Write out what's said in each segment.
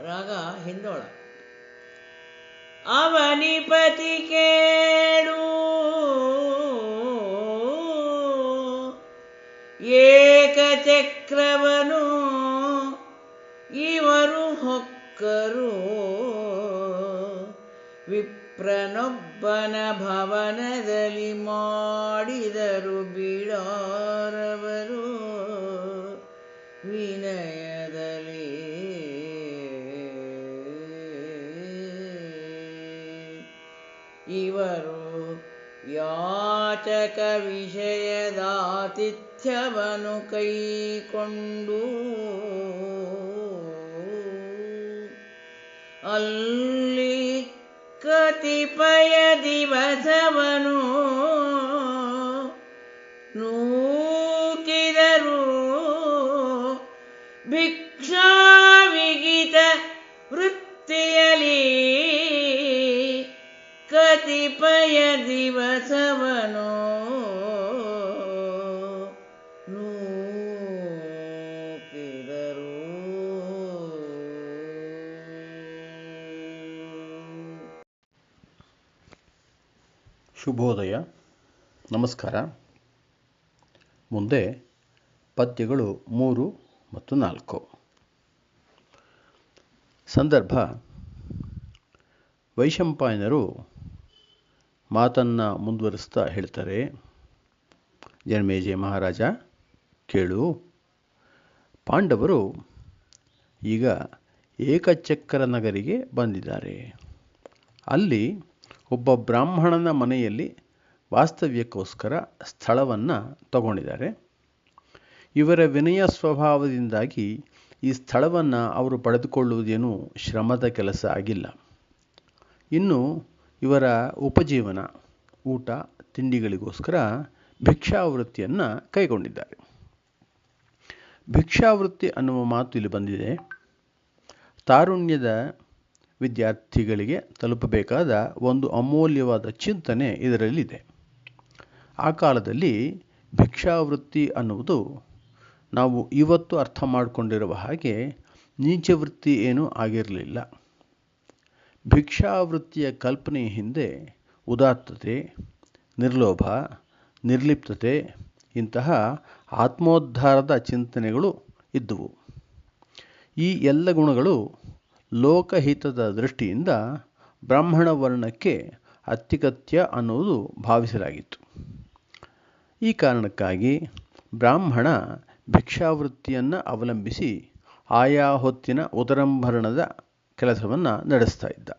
ರಾಗ ಹಿಂದೋಳ. ಅವನಿಪತಿ ಕೇಳು ಏಕಚಕ್ರವನು ಇವರು ಹೊಕ್ಕರು. ವಿಪ್ರನೊಬ್ಬನ ಭವನದಲ್ಲಿ ಮಾಡಿದರು ಬೀಳಾರವರು ವಿನಯದಲ್ಲಿ ಯಾಚಕ ವಿಷಯದಾತಿಥ್ಯವನ್ನು ಕೈಕೊಂಡು ಅಲ್ಲಿ ಕತಿಪಯ ದಿವಸವನು ನೂಕಿದರು ಭಿಕ್ಷಾವಿಗಿತ ಶುಭೋದಯ. ನಮಸ್ಕಾರ. ಮುಂದೆ ಪದ್ಯಗಳು ಮೂರು ಮತ್ತು ನಾಲ್ಕು. ಸಂದರ್ಭ. ವೈಶಂಪಾಯನರು ಮಾತನ್ನು ಮುಂದುವರಿಸ್ತಾ ಹೇಳ್ತಾರೆ. ಜನಮೇಜಯ ಮಹಾರಾಜ, ಕೇಳು. ಪಾಂಡವರು ಈಗ ಏಕಚಕ್ರ ನಗರಿಗೆ ಬಂದಿದ್ದಾರೆ. ಅಲ್ಲಿ ಒಬ್ಬ ಬ್ರಾಹ್ಮಣನ ಮನೆಯಲ್ಲಿ ವಾಸ್ತವ್ಯಕ್ಕೋಸ್ಕರ ಸ್ಥಳವನ್ನು ತಗೊಂಡಿದ್ದಾರೆ. ಇವರ ವಿನಯ ಸ್ವಭಾವದಿಂದಾಗಿ ಈ ಸ್ಥಳವನ್ನು ಅವರು ಪಡೆದುಕೊಳ್ಳುವುದೇನು ಶ್ರಮದ ಕೆಲಸ ಆಗಿಲ್ಲ. ಇನ್ನು ಇವರ ಉಪಜೀವನ, ಊಟ, ತಿಂಡಿಗಳಿಗೋಸ್ಕರ ಭಿಕ್ಷಾವೃತ್ತಿಯನ್ನು ಕೈಗೊಂಡಿದ್ದಾರೆ. ಭಿಕ್ಷಾವೃತ್ತಿ ಅನ್ನುವ ಮಾತು ಇಲ್ಲಿ ಬಂದಿದೆ. ತಾರುಣ್ಯದ ವಿದ್ಯಾರ್ಥಿಗಳಿಗೆ ತಲುಪಬೇಕಾದ ಒಂದು ಅಮೂಲ್ಯವಾದ ಚಿಂತನೆ ಇದರಲ್ಲಿದೆ. ಆ ಕಾಲದಲ್ಲಿ ಭಿಕ್ಷಾವೃತ್ತಿ ಅನ್ನುವುದು ನಾವು ಇವತ್ತು ಅರ್ಥ ಮಾಡಿಕೊಂಡಿರುವ ಹಾಗೆ ನೀಚವೃತ್ತಿ ಏನೂ ಆಗಿರಲಿಲ್ಲ. ಭಿಕ್ಷಾವೃತ್ತಿಯ ಕಲ್ಪನೆಯ ಹಿಂದೆ ಉದಾತ್ತತೆ, ನಿರ್ಲೋಭ, ನಿರ್ಲಿಪ್ತತೆ ಇಂತಹ ಆತ್ಮೋದ್ಧಾರದ ಚಿಂತನೆಗಳು ಇದ್ದುವು. ಈ ಎಲ್ಲ ಗುಣಗಳು ಲೋಕಹಿತದ ದೃಷ್ಟಿಯಿಂದ ಬ್ರಾಹ್ಮಣ ವರ್ಣಕ್ಕೆ ಅತ್ಯಗತ್ಯ ಅನ್ನುವುದು ಭಾವಿಸಲಾಗಿತ್ತು. ಈ ಕಾರಣಕ್ಕಾಗಿ ಬ್ರಾಹ್ಮಣ ಭಿಕ್ಷಾವೃತ್ತಿಯನ್ನು ಅವಲಂಬಿಸಿ ಆಯಾ ಹೊತ್ತಿನ ಉದರಂಭರಣದ ಕೆಲಸವನ್ನು ನಡೆಸ್ತಾ ಇದ್ದ.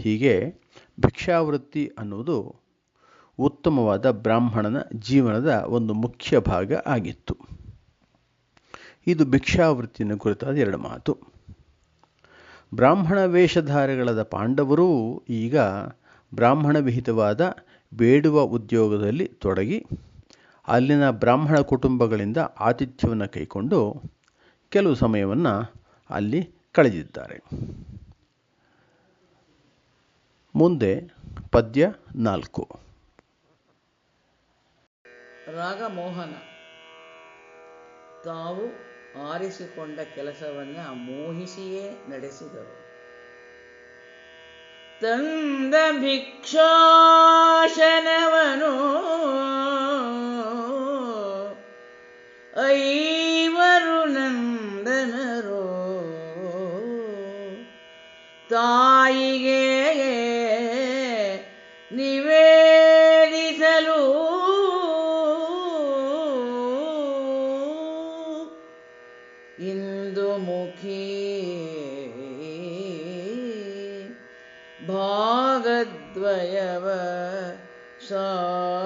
ಹೀಗೆ ಭಿಕ್ಷಾವೃತ್ತಿ ಅನ್ನುವುದು ಉತ್ತಮವಾದ ಬ್ರಾಹ್ಮಣನ ಜೀವನದ ಒಂದು ಮುಖ್ಯ ಭಾಗ ಆಗಿತ್ತು. ಇದು ಭಿಕ್ಷಾವೃತ್ತಿಯನ್ನು ಕುರಿತಾದ ಎರಡು ಮಾತು. ಬ್ರಾಹ್ಮಣ ವೇಷಧಾರಿಗಳಾದ ಪಾಂಡವರೂ ಈಗ ಬ್ರಾಹ್ಮಣ ವಿಹಿತವಾದ ಬೇಡುವ ಉದ್ಯೋಗದಲ್ಲಿ ತೊಡಗಿ ಅಲ್ಲಿನ ಬ್ರಾಹ್ಮಣ ಕುಟುಂಬಗಳಿಂದ ಆತಿಥ್ಯವನ್ನು ಕೈಕೊಂಡು ಕೆಲವು ಸಮಯವನ್ನು ಅಲ್ಲಿ ಕಳೆದಿದ್ದಾರೆ. ಮುಂದೆ ಪದ್ಯ ನಾಲ್ಕು. ರಾಗ ಮೋಹನ ತಾವು ಆರಿಸಿಕೊಂಡ ಕೆಲಸವನ್ನ ಮೋಹಿಸಿಯೇ ನಡೆಸಿದರು. ತಂದ ಭಿಕ್ಷಾಶನವನು ಸಾನಂದದಲ್ಲಿ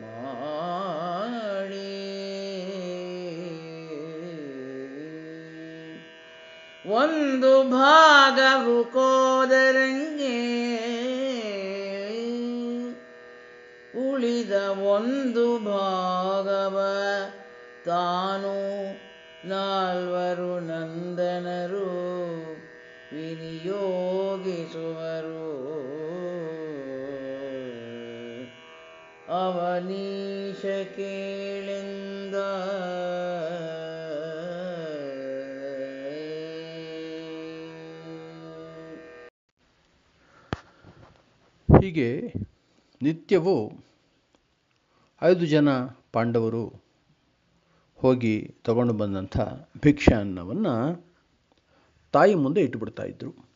ಮಾಡಿ. ಒಂದು ಭಾಗವು ಕೋದರಂಗೆ ಉಳಿದ ಒಂದು ಭಾಗವ ತಾನು ನಾಲ್ವರು ನಂದನರು. ಮನೀಷ ಕೇಳೆಂದ. ಹೀಗೆ ನಿತ್ಯವೂ ಐದು ಜನ ಪಾಂಡವರು ಹೋಗಿ ತಗೊಂಡು ಬಂದಂಥ ಭಿಕ್ಷಾನ್ನವನ್ನ ತಾಯಿ ಮುಂದೆ ಇಟ್ಟುಬಿಡ್ತಾ ಇದ್ದರು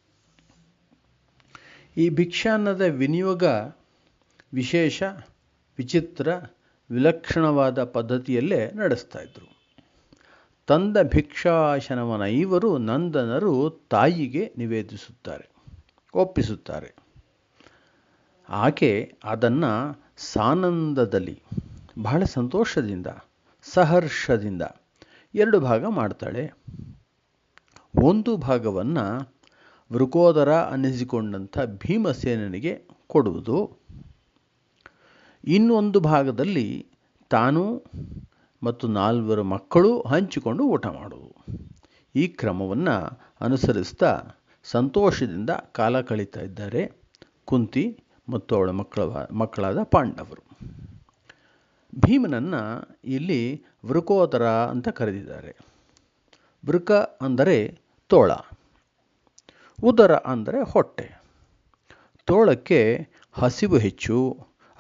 ಈ ಭಿಕ್ಷಾನ್ನದ ವಿನಿಯೋಗ ವಿಶೇಷ ವಿಚಿತ್ರ, ವಿಲಕ್ಷಣವಾದ ಪದ್ಧತಿಯಲ್ಲೇ ನಡೆಸ್ತಾ ಇದ್ದರು ತಂದ ಭಿಕ್ಷಾಶನವನ ಇವರು ನಂದನರು ತಾಯಿಗೆ ನಿವೇದಿಸುತ್ತಾರೆ, ಒಪ್ಪಿಸುತ್ತಾರೆ. ಆಕೆ ಅದನ್ನು ಸಾನಂದದಲ್ಲಿ, ಬಹಳ ಸಂತೋಷದಿಂದ, ಸಹರ್ಷದಿಂದ ಎರಡು ಭಾಗ ಮಾಡ್ತಾಳೆ. ಒಂದು ಭಾಗವನ್ನು ವೃಕೋದರ ಅನ್ನಿಸಿಕೊಂಡಂಥ ಭೀಮಸೇನನಿಗೆ ಕೊಡುವುದು. ಇನ್ನೊಂದು ಭಾಗದಲ್ಲಿ ತಾನು ಮತ್ತು ನಾಲ್ವರು ಮಕ್ಕಳು ಹಂಚಿಕೊಂಡು ಊಟ ಮಾಡುವುದು. ಈ ಕ್ರಮವನ್ನು ಅನುಸರಿಸ್ತಾ ಸಂತೋಷದಿಂದ ಕಾಲ ಕಳೀತಾ ಇದ್ದಾರೆ ಕುಂತಿ ಮತ್ತು ಅವಳ ಮಕ್ಕಳ ಮಕ್ಕಳಾದ ಪಾಂಡವರು. ಭೀಮನನ್ನು ಇಲ್ಲಿ ವೃಕೋದರ ಅಂತ ಕರೆದಿದ್ದಾರೆ. ವೃಕ ಅಂದರೆ ತೋಳ, ಉದರ ಅಂದರೆ ಹೊಟ್ಟೆ. ತೋಳಕ್ಕೆ ಹಸಿವು ಹೆಚ್ಚು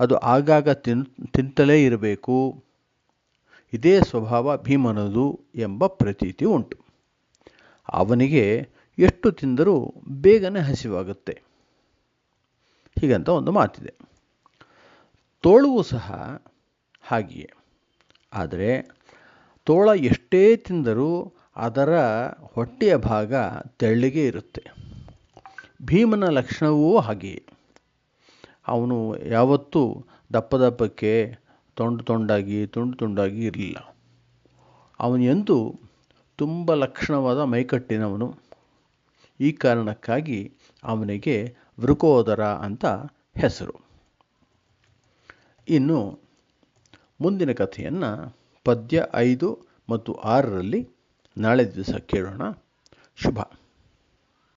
ಅದು ಆಗಾಗ ತಿನ್, ತಿಂತಲೇ ಇರಬೇಕು. ಇದೇ ಸ್ವಭಾವ ಭೀಮನದು ಎಂಬ ಪ್ರತೀತಿ ಉಂಟು. ಅವನಿಗೆ ಎಷ್ಟು ತಿಂದರೂ ಬೇಗನೆ ಹಸಿವಾಗುತ್ತೆ. ಹೀಗಂತ ಒಂದು ಮಾತಿದೆ. ತೋಳುವು ಸಹ ಹಾಗೆಯೇ. ಆದರೆ ತೋಳ ಎಷ್ಟೇ ತಿಂದರೂ ಅದರ ಹೊಟ್ಟೆಯ ಭಾಗ ತೆಳ್ಳಗೆ ಇರುತ್ತೆ. ಭೀಮನ ಲಕ್ಷಣವೂ ಹಾಗೆಯೇ. ಅವನು ಯಾವತ್ತೂ ದಪ್ಪ ದಪ್ಪಕ್ಕೆ ತೊಂಡು ತೊಂಡಾಗಿ, ತುಂಡು ತುಂಡಾಗಿ ಇರಲಿಲ್ಲ. ಅವನು ಎಂದೂ ತುಂಬ ಲಕ್ಷಣವಾದ ಮೈಕಟ್ಟಿನವನು. ಈ ಕಾರಣಕ್ಕಾಗಿ ಅವನಿಗೆ ವೃಕೋದರ ಅಂತ ಹೆಸರು. ಇನ್ನು ಮುಂದಿನ ಕಥೆಯನ್ನು ಪದ್ಯ ಐದು ಮತ್ತು ಆರರಲ್ಲಿ ನಾಳೆ ದಿವಸ ಕೇಳೋಣ. ಶುಭ.